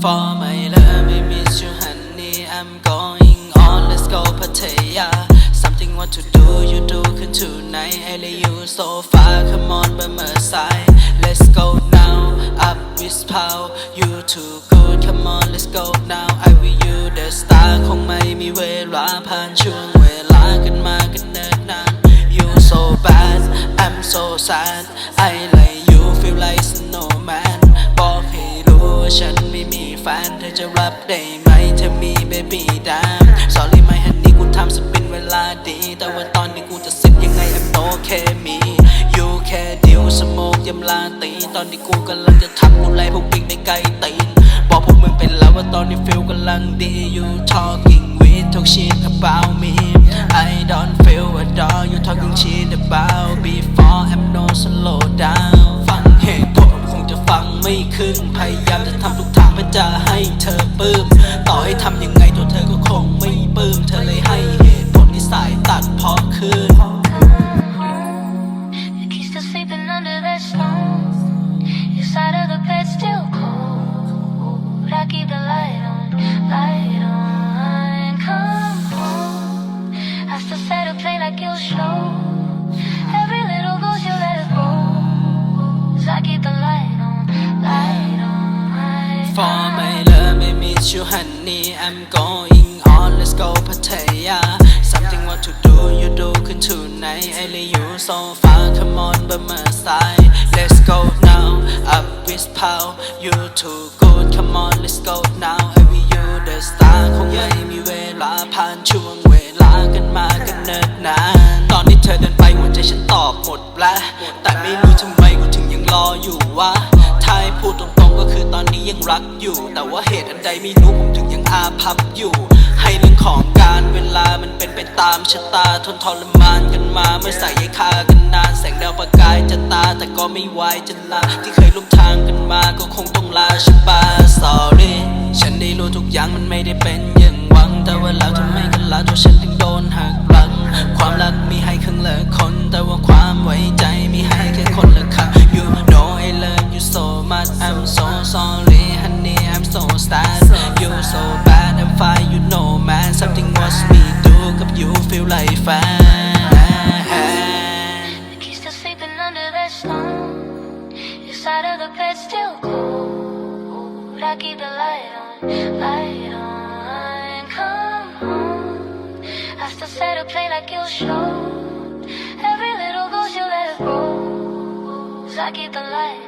For my love I miss you honey I'm going on let's go Pattaya Something what to do you do คืน tonight I l a e you so far come on by my side Let's go now up with power You too good come on let's go now I will you the star คงไม่มีเวลาผ่านช่วงจะรับได้ไหมเธอมีเบบี้ดามสอรี่ไม่ฮันนี่กูทำสปินเวลาดี แต่ว่าตอนนี้กูจะสิบยังไงแอมโนเคมี You c แค่ดิวสมกยำลาตีตอนนี้กูกำลังจะทำกูไล่พวกบิ๊กในไกลตีนบอกพวกมึงไปแล้วว่าตอนนี้ฟิลกำลังดี you talking with talk shit about me I don't feel a d o l l you talking shit about before I'm no slow down ฟังเหตุผลคงจะฟังไม่ขึ้นพยายามจะทำทุกทางมันจะให้เธอปื้มต่อให้ทำยังไง for my love maybe meet you honey I'm going on let's go Pattaya something what to do you do ขึ้น tonight I lay you so far come on by my side let's go now up with power you too good come on let's go now I will you the star คงไม่มีเวลาผ่านช่วงเวลากันมากันเนิ่นนานตอนนี้เธอเดินไปหัวใจฉันตอบหมดแล้วแต่ไม่รู้ทำไมกูถึงยังรออยู่วะใช่พูดตรงๆ ก็คือตอนนี้ยังรักอยู่ แต่ว่าเหตุอันใดไม่รู้ผมถึงยังอาพับอยู่ ให้เรื่องของการเวลามันเป็นไปตามชะตา ทนทรมานกันมาไม่ใส่ใยคากันนานแสงดาวประกายจะตาแต่ก็ไม่ไหวจะลาที่เคยร่วมทางกันมาก็คงต้องลาชะบาสอรี่ฉันได้รู้ทุกอย่างมันไม่ได้เป็นอย่างหวังแต่ว่าแล้วทำไมกันลาตัวฉันถึงโดนหักหลังความรักมีให้ครึ่งละคนแต่ว่าความไว้ใจ I'm sorry, honey, I'm so sad. You so bad, I'm fine, you know, man. Something was me do, you feel like fan. The still sleeping under that stone. Your side of the bed's still cold. I keep the light on, Come home. I still set to play like you'll show. Every little ghost you let go. I keep the light.